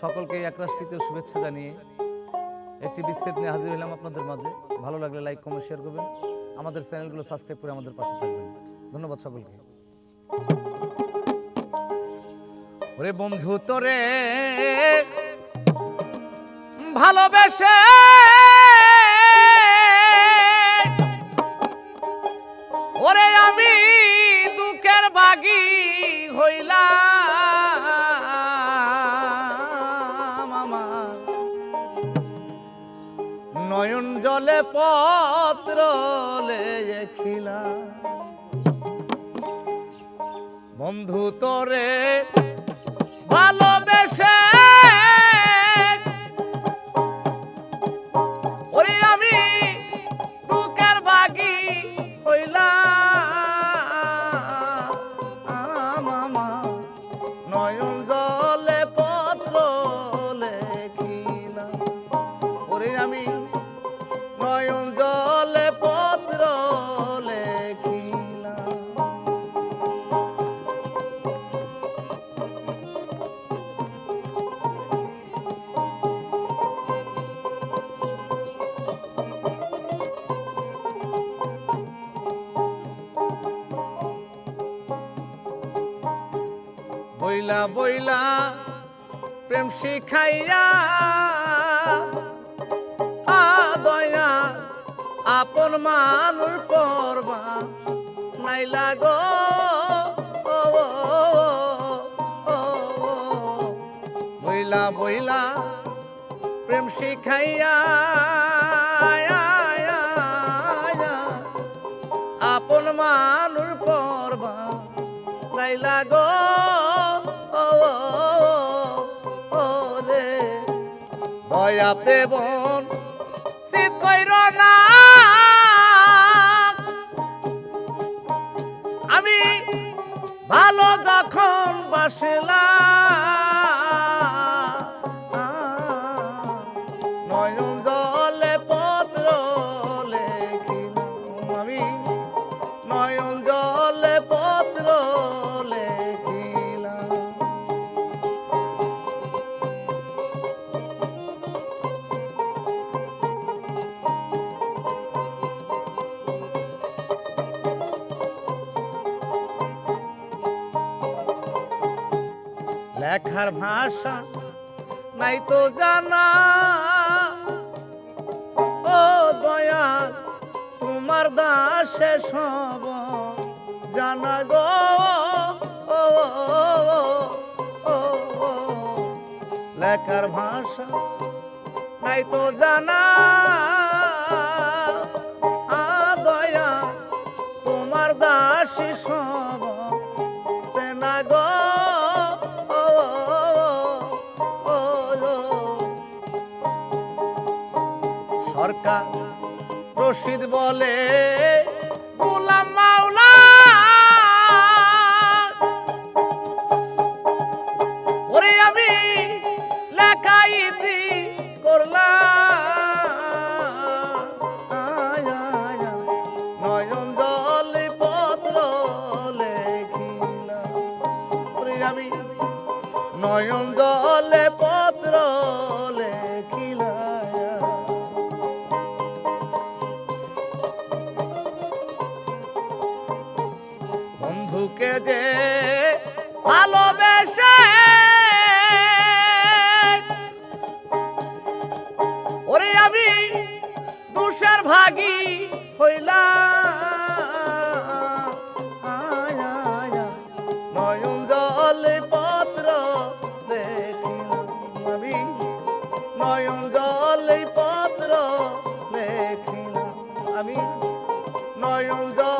সকলকে একরাশকৃতীয় শুভেচ্ছা জানিয়ে একটি বিচ্ছেদ নিয়ে হাজির হলাম আপনাদের মাঝে। ভালো লাগলে লাইক কমেন্ট শেয়ার করবেন। আমাদের চ্যানেলগুলো সাবস্ক্রাইব করে আমাদের পাশে থাকবেন। ধন্যবাদ সকলকে। ওরে বন্ধু, তোরে ভালোবেসে ওরে আমি দুঃখের বাগি হইলাম। নয়ন জলে পত্র লেখিলা বন্ধু তোরে ভালোবেসে বইলা বইলা প্রেম শিখাইয়া দয়া আপন মানুষ করবা নাইলা গো। ও, ও, ও, ও, বইলা বইলা প্রেম শিখাইয়া আপন মানুষ করবা লাইলা গো। দয়াতে বন শীত কইর না। আমি ভালো যখন বাসলাম নয়ন জলে পত্র লেখিলাম আমি। লেখার ভাষা নাই তো জানা ও দয়া তোমার দাসে সব জানা গো ও। লেখার ভাষা নাই তো জানা সরকার। রশিদ বলে গোলাম মাওলা! ওরে আমি লেখাইতি করলাম। আয়, আয়, আয়। নয়ন জল পত্র লেখিলাম। আমি নয়ন জলে ভালোবেসে। ওরে আমি দুষের ভাগি হইলাম। নয়ন জলে পত্র দেখিলাম আমি। নয়ন জলে পত্র দেখিলাম আমি। নয়ন জলে